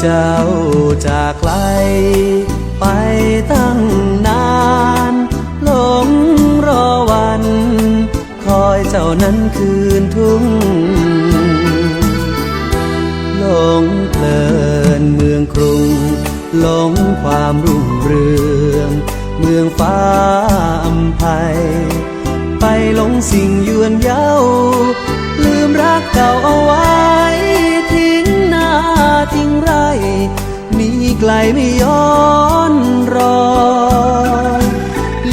เจ้าจากไกล ไปตั้งนานหลงรอวัน คอยเจ้านั้นคืนทุ่งหลงเพลินเมืองกรุงหลงความรุ่งเรือง เมืองฟ้าอำไพไปหลงสิ่งยวนเย้าลืมรักเก่าเอาไว้ ไกลไม่ย้อนรอ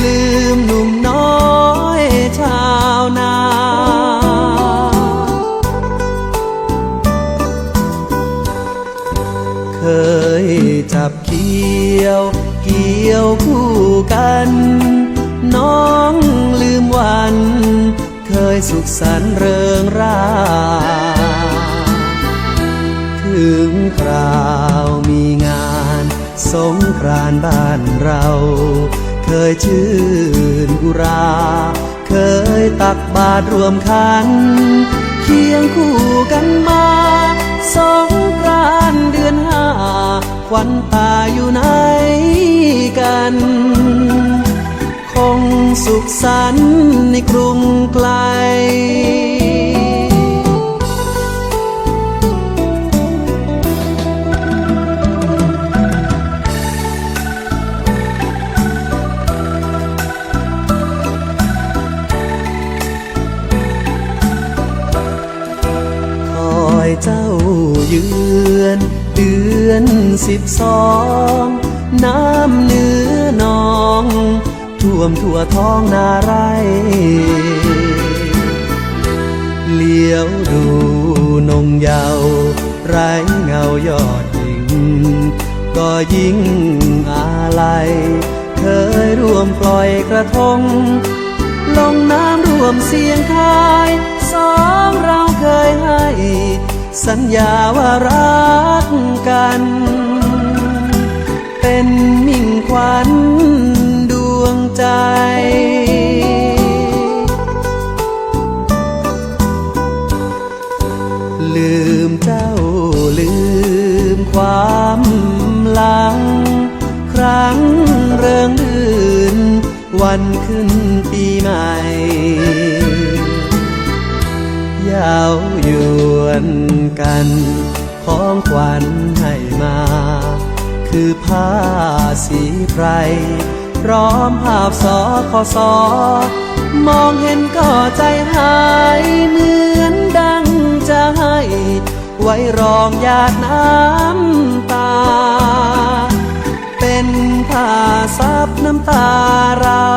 ลืมหนุ่มน้อยชาวนา เคยจับเกี่ยว เกี่ยวคู่กัน น้องลืมวัน เคยสุขสันต์เริงราถึงคราวมีงาน สงกรานบ้านเรา เคยชื่นอุรา เคยตักบาตรรวมขัน เคียงคู่กันมาสงกรานเดือนห้าควันตาอยู่ไหนกัน คงสุขสันต์ในกรุ อนเดือนสิบสอง น้ำเนื้อนอง ท่วมทั่วท้องนาไร เลี้ยวดูนงเยาวไร้เงายอดหญิง ก็ยิ่งอาลัยเคยร่วมปล่อยกระทง ลงน้ำร่วมเสียงทาย สองเราเคยให้ สัญญาว่ารักกัน เป็นมิ่งขวัญดวงใจ ลืมเจ้าลืมความหลัง ครั้งเริงรื่นวันขึ้นปีใหม่ ยาวยวนกัน ของขวัญให้มา คือผ้าสีไพรพร้อมภาพสอคอสอมองเห็นก็ใจหายเหมือนดังจะให้ ไว้รองหยาดน้ำตา เป็นผ้าซับน้ำตาเรา